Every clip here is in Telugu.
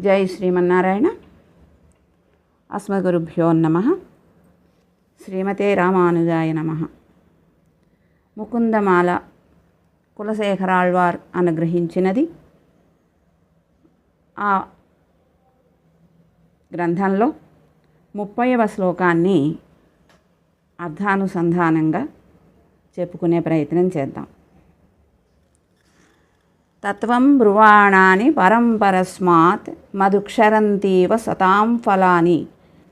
జై శ్రీమన్నారాయణ. అస్మగురుభ్యో నమ. శ్రీమతే రామానుజాయ నమ. ముకుందమాల కులశేఖరాళ్వార్ అనుగ్రహించినది ఆ గ్రంథంలో ముప్పైవ శ్లోకాన్ని అర్థానుసంధానంగా చెప్పుకునే ప్రయత్నం చేద్దాం. తత్వం బ్రువాణాని పరంపరస్మాత్ మధుక్షరంతీవ సతాం ఫలాని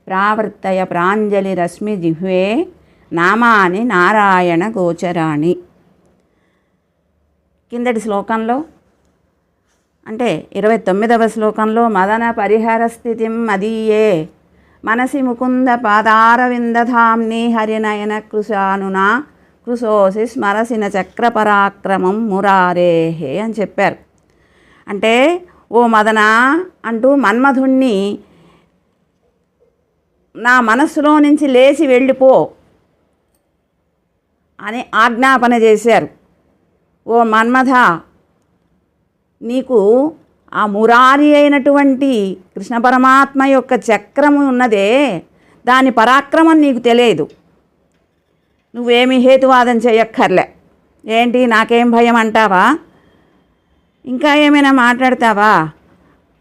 ప్రావర్తయ ప్రాంజలిరశ్మి జిహ్వే నామాని నారాయణ గోచరాణి. కిందటి శ్లోకంలో అంటే ఇరవై తొమ్మిదవ శ్లోకంలో మదన పరిహార స్థితి మదీయే మనసి ముకుంద పాదారవిందధామ్ని హరినయన కృశానునా కృశోసి స్మరసిన చక్ర పరాక్రమం మురారేహే అని చెప్పారు. అంటే ఓ మదన అంటూ మన్మధుణ్ణి నా మనస్సులో నుంచి లేచి వెళ్ళిపో అని ఆజ్ఞాపన చేశారు. ఓ మన్మథ నీకు ఆ మురారి అయినటువంటి కృష్ణ పరమాత్మ యొక్క చక్రము ఉన్నదే దాని పరాక్రమం నీకు తెలియదు. నువ్వేమి హేతువాదం చేయక్కర్లే. ఏంటి నాకేం భయం అంటావా? ఇంకా ఏమైనా మాట్లాడతావా?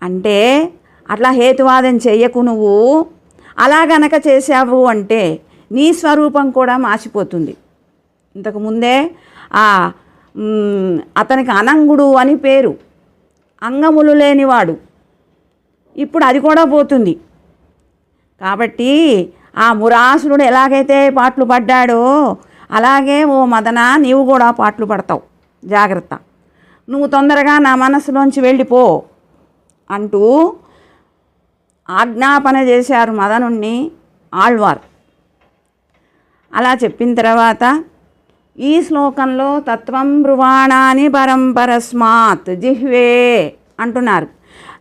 అంటే అట్లా హేతువాదం చెయ్యకు నువ్వు. అలా గనక చేశావు అంటే నీ స్వరూపం కూడా మాసిపోతుంది. ఇంతకుముందే ఆ అతనికి అనంగుడు అని పేరు. అంగములు లేనివాడు. ఇప్పుడు అది కూడా పోతుంది. కాబట్టి ఆ మురాసురుడు ఎలాగైతే పాటలు పడ్డాడో అలాగే ఓ మదన నీవు కూడా పాటలు పడతావు. జాగ్రత్త. నువ్వు తొందరగా నా మనసులోంచి వెళ్ళిపో అంటూ ఆజ్ఞాపన చేశారు మదనుణ్ణి ఆళ్వార్. అలా చెప్పిన తర్వాత ఈ శ్లోకంలో తత్వం బ్రువాణాని పరంపరస్మాత్ జిహ్వే అంటున్నారు.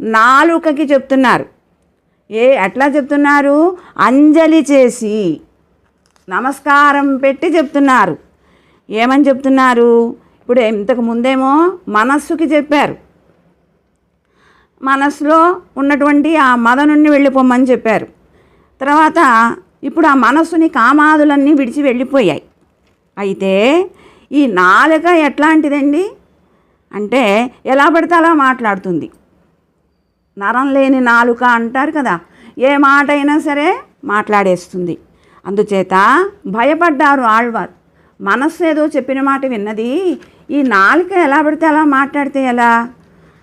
నాలుకకి చెప్తున్నారు. ఏ ఎట్లా చెప్తున్నారు? అంజలి చేసి నమస్కారం పెట్టి చెప్తున్నారు. ఏమని చెప్తున్నారు? ఇప్పుడు ఇంతకు ముందేమో మనస్సుకి చెప్పారు. మనస్సులో ఉన్నటువంటి ఆ మద నుండి వెళ్ళిపోమని చెప్పారు. తర్వాత ఇప్పుడు ఆ మనస్సుని కామాదులన్నీ విడిచి వెళ్ళిపోయాయి. అయితే ఈ నాలుక ఎట్లాంటిదండి? అంటే ఎలా పడితే అలా మాట్లాడుతుంది. నరం లేని నాలుక అంటారు కదా ఏ మాట అయినా సరే మాట్లాడేస్తుంది. అందుచేత భయపడ్డారు ఆళ్వార్. మనస్సు ఏదో చెప్పిన మాట విన్నది ఈ నాలుక ఎలా పడితే అలా మాట్లాడితే ఎలా?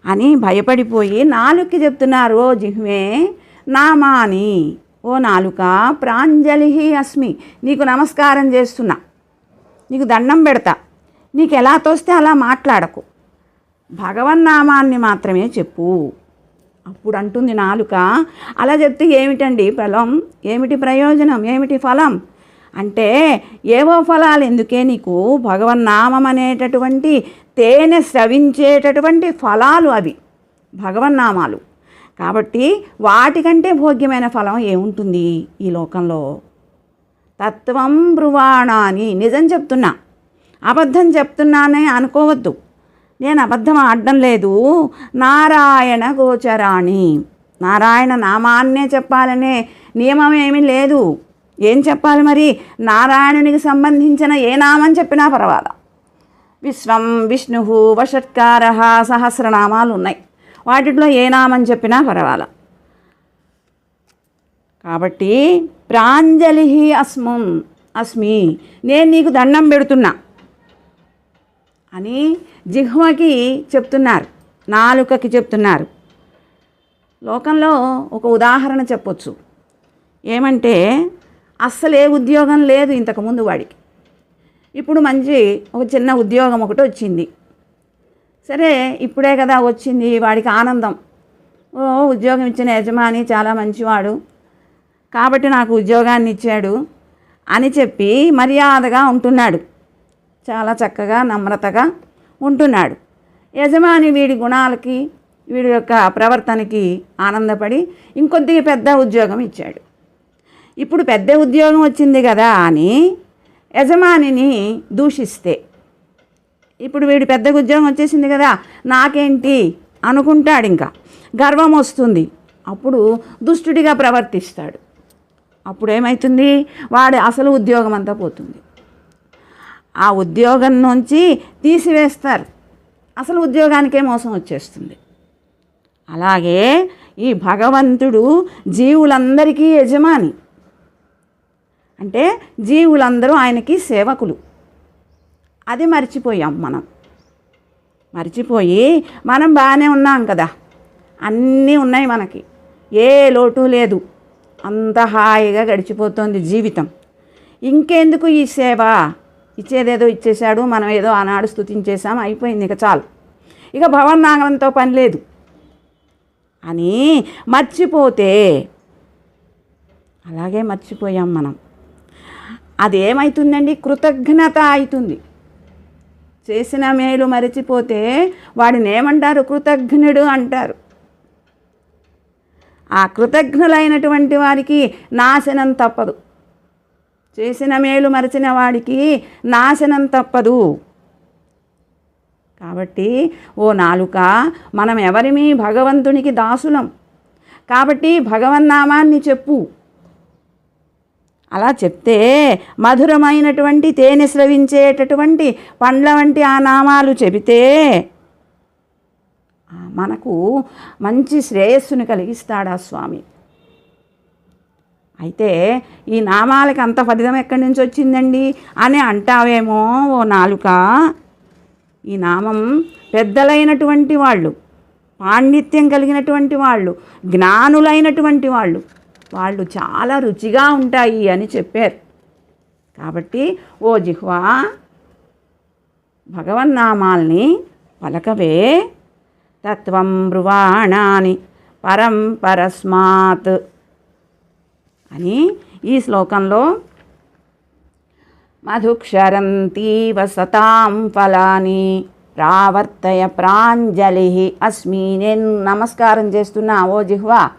అని భయపడిపోయి నాలుక్కి చెప్తున్నారు ఓ జిహ్వే నామాని ఓ నాలుక ప్రాంజలి అస్మి నీకు నమస్కారం చేస్తున్నా నీకు దండం పెడతా నీకు ఎలా తోస్తే అలా మాట్లాడకు. భగవన్నామాన్ని మాత్రమే చెప్పు. అప్పుడు అంటుంది నాలుక. అలా చెప్తే ఏమిటండి ఫలం? ఏమిటి ప్రయోజనం? ఏమిటి ఫలం? అంటే ఏవో ఫలాలు ఎందుకే నీకు భగవన్నామం అనేటటువంటి తేనె స్రవించేటటువంటి ఫలాలు అవి భగవన్నామాలు కాబట్టి వాటికంటే భోగ్యమైన ఫలం ఏముంటుంది ఈ లోకంలో? తత్వం బ్రువాణాని. నిజం చెప్తున్నా. అబద్ధం చెప్తున్నానే అనుకోవద్దు. నేను అబద్ధం ఆడడం లేదు. నారాయణ గోచరాణి. నారాయణ నామాన్నే చెప్పాలనే నియమం ఏమీ లేదు. ఏం చెప్పాలి మరి? నారాయణునికి సంబంధించిన ఏ నామం చెప్పినా పర్వాలా? విశ్వం విష్ణు వషట్కార సహస్రనామాలు ఉన్నాయి. వాటిలో ఏ నామం చెప్పినా పర్వాలా? కాబట్టి ప్రాంజలి అస్మం అస్మి నేను నీకు దండం పెడుతున్నా. అని జిహ్వకి చెప్తున్నారు. నాలుకకి చెప్తున్నారు. లోకంలో ఒక ఉదాహరణ చెప్పొచ్చు. ఏమంటే అస్సలు ఏ ఉద్యోగం లేదు ఇంతకుముందు వాడికి. ఇప్పుడు మంచి ఒక చిన్న ఉద్యోగం ఒకటి వచ్చింది. సరే ఇప్పుడే కదా వచ్చింది వాడికి ఆనందం. ఓ ఉద్యోగం ఇచ్చిన యజమాని చాలా మంచివాడు. కాబట్టి నాకు ఉద్యోగాన్ని ఇచ్చాడు అని చెప్పి మర్యాదగా ఉంటున్నాడు. చాలా చక్కగా నమ్రతగా ఉంటున్నాడు. యజమాని వీడి గుణాలకి వీడి యొక్క ప్రవర్తనకి ఆనందపడి ఇంకొద్దిగా పెద్ద ఉద్యోగం ఇచ్చాడు. ఇప్పుడు పెద్ద ఉద్యోగం వచ్చింది కదా అని యజమానిని దూషిస్తే ఇప్పుడు వీడు పెద్ద ఉద్యోగం వచ్చేసింది కదా నాకేంటి అనుకుంటాడు ఇంకా. గర్వం వస్తుంది. అప్పుడు దుష్టుడిగా ప్రవర్తిస్తాడు. అప్పుడు ఏమవుతుంది వాడి అసలు ఉద్యోగం అంతా పోతుంది. ఆ ఉద్యోగం నుంచి తీసివేస్తారు. అసలు ఉద్యోగానికే మోసం వచ్చేస్తుంది. అలాగే ఈ భగవంతుడు జీవులందరికీ యజమాని. అంటే జీవులందరూ ఆయనకి సేవకులు. అది మర్చిపోయాం మనం. మర్చిపోయి మనం బాగానే ఉన్నాం కదా. అన్నీ ఉన్నాయి మనకి. ఏ లోటు లేదు. అంత హాయిగా గడిచిపోతుంది జీవితం. ఇంకెందుకు ఈ సేవ? ఇచ్చేదేదో ఇచ్చేశాడు మనం ఏదో ఆనాడు స్థుతించేసాం అయిపోయింది ఇక చాలు. ఇక భవన్నాగంతో పని లేదు. అని మర్చిపోతే అలాగే మర్చిపోయాం మనం. అది ఏమవుతుందండి కృతజ్ఞత అవుతుంది చేసిన మేలు మరిచిపోతే వాడిని ఏమంటారు కృతజ్ఞుడు అంటారు. ఆ కృతజ్ఞులైనటువంటి వారికి నాశనం తప్పదు. చేసిన మేలు మరచిన వాడికి నాశనం తప్పదు. కాబట్టి ఓ నాలుక మనం ఎవరిమీ భగవంతునికి దాసులం. కాబట్టి భగవన్నామాన్ని చెప్పు. అలా చెప్తే మధురమైనటువంటి తేనె స్రవించేటటువంటి పండ్ల వంటి ఆ నామాలు చెబితే మనకు మంచి శ్రేయస్సుని కలిగిస్తాడా స్వామి. అయితే ఈ నామాలకి అంత ఫలితం ఎక్కడి నుంచి వచ్చిందండి? అని అంటావేమో ఓ నాలుక. ఈ నామం పెద్దలైనటువంటి వాళ్ళు పాండిత్యం కలిగినటువంటి వాళ్ళు జ్ఞానులైనటువంటి వాళ్ళు వాళ్ళు చాలా రుచిగా ఉంటాయి అని చెప్పారు. కాబట్టి ఓ జిహ్వా భగవన్నామాల్ని పలకవే. తత్వం బ్రువాణాని పరం పరస్మాత్. అని ఈ శ్లోకంలో మధుక్షరంతీవ సతాం ఫలాని ప్రావర్తయ ప్రాంజలి అస్మి. నేను నమస్కారం చేస్తున్నా ఓ జిహ్వా.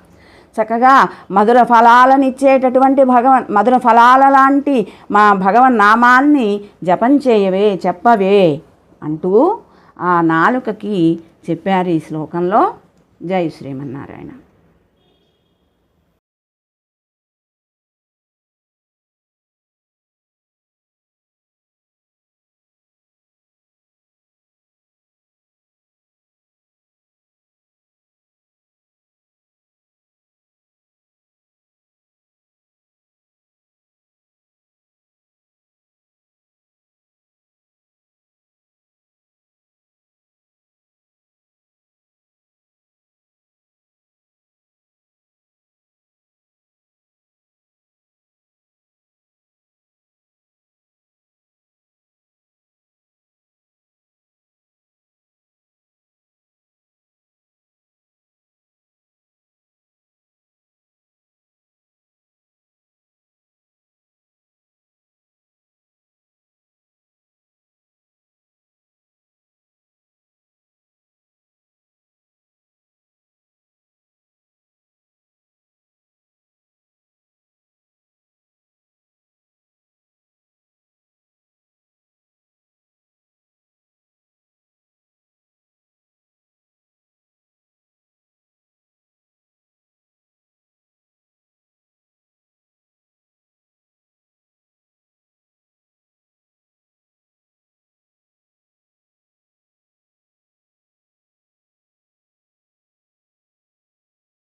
చక్కగా మధుర ఫలాలనిచ్చేటటువంటి భగవన్ మధుర ఫలాల లాంటి మా భగవన్ నామాల్ని జపం చేయవే చెప్పవే అంటూ ఆ నాలుకకి చెప్పారు ఈ శ్లోకంలో జై శ్రీమన్నారాయణ.